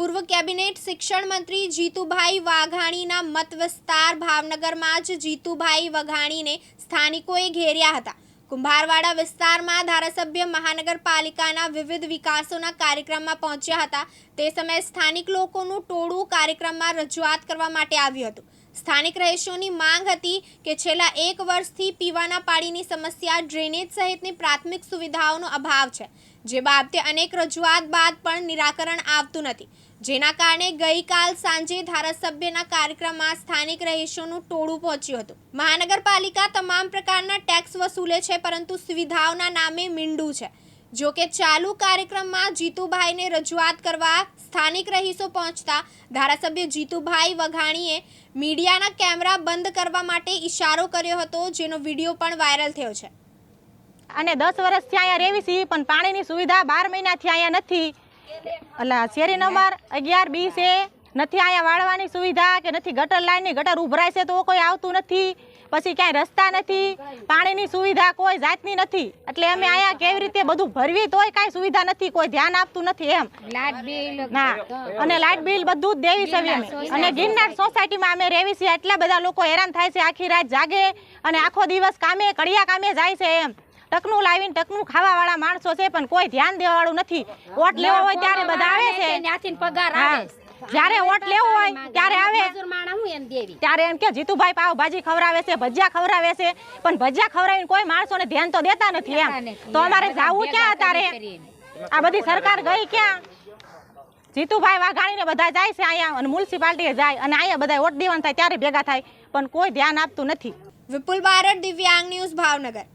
પૂર્વ કેબિનેટ શિક્ષણ મંત્રી જીતુભાઈ વાઘાણીના મત વિસ્તાર ભાવનગરમાં જ જીતુભાઈ વઘાણીને સ્થાનિકોએ ઘેર્યા હતા. કુંભારવાડા વિસ્તારમાં ધારાસભ્ય મહાનગરપાલિકાના વિવિધ વિકાસોના કાર્યક્રમમાં પહોંચ્યા હતા. તે સમયે સ્થાનિક લોકોનું ટોળું કાર્યક્રમમાં રજૂઆત કરવા માટે આવ્યું હતું. સ્થાનિક રહીશોની માંગ હતી કે છેલ્લા એક વર્ષથી પીવાના પાણીની સમસ્યા, ડ્રેનેજ સહિતની પ્રાથમિક સુવિધાઓનો અભાવ છે, જે બાબતે અનેક રજૂઆત બાદ પણ નિરાકરણ આવતું નથી. જેના કારણે ગઈકાલ સાંજે ધારાસભ્યના કાર્યક્રમમાં સ્થાનિક રહીશોનું ટોળું પહોંચ્યું હતું. મહાનગરપાલિકા તમામ પ્રકારના ટેક્સ વસૂલે છે, પરંતુ સુવિધાઓના નામે મીંડું છે. જો કે ચાલુ કાર્યક્રમમાં જીતુભાઈને રજૂઆત કરવા સ્થાનિક રહીશો પહોંચતા ધારાસભ્ય જીતુભાઈ વઘાણીએ મીડિયાના કેમેરા બંધ કરવા માટે ઇશારો કર્યો હતો, જેનો વીડિયો પણ વાયરલ થયો છે. અને દસ વર્ષથી અહીંયા રહેવી છીએ પણ પાણીની સુવિધા બાર મહિનાથી અહીંયા નથી. એટલે શેરી નંબર અગિયાર બી છે. નથી અહીંયા વાળવાની સુવિધા કે નથી ગટર લાઈનની? ગટર ઉભરાય છે તો કોઈ આવતું નથી. પછી ક્યાંય રસ્તા નથી. પાણીની સુવિધા કોઈ જાતની નથી. એટલે અમે અહીંયા કેવી રીતે બધું ભરવી તોય કાંઈ સુવિધા નથી. કોઈ ધ્યાન આપતું નથી એમ. લાઇટ બિલ ના અને લાઇટ બિલ બધું જ દેવી છે અમે. અને ગિરનાર સોસાયટીમાં અમે રહેવી છીએ. એટલા બધા લોકો હેરાન થાય છે. આખી રાત જાગે અને આખો દિવસ કામે કડિયા કામે જાય છે એમ. ટકનું લાવીને ટકનું ખાવા વાળા માણસો છે પણ કોઈ ધ્યાન દેવા વાળું નથી. વોટ લેવો હોય ત્યારે બધા આવે છે. ત્યાંથી પગાર આવે. જ્યારે ઓટ લેવો હોય ત્યારે આવે. મજૂર માણા હું એમ દેવી? ત્યારે એમ કે જીતુભાઈ પાવ ભાજી ખવડાવે છે ભજીયા ખવરાવે છે. પણ ભજીયા ખવડાવીને કોઈ માણસોને ધ્યાન તો દેતા નથી એમ. તો અમારે જાવું ક્યાં અત્યારે? આ બધી સરકાર ગઈ ક્યાં? જીતુભાઈ વાઘાણીને બધા જાય છે અહીંયા અને મ્યુનિસિપાલિટીએ જાય અને અહીંયા બધા વોટ દેવાનું થાય ત્યારે ભેગા થાય. પણ કોઈ ધ્યાન આપતું નથી. વિપુલ બારડ દિવ્યાંગ ન્યૂઝ ભાવનગર.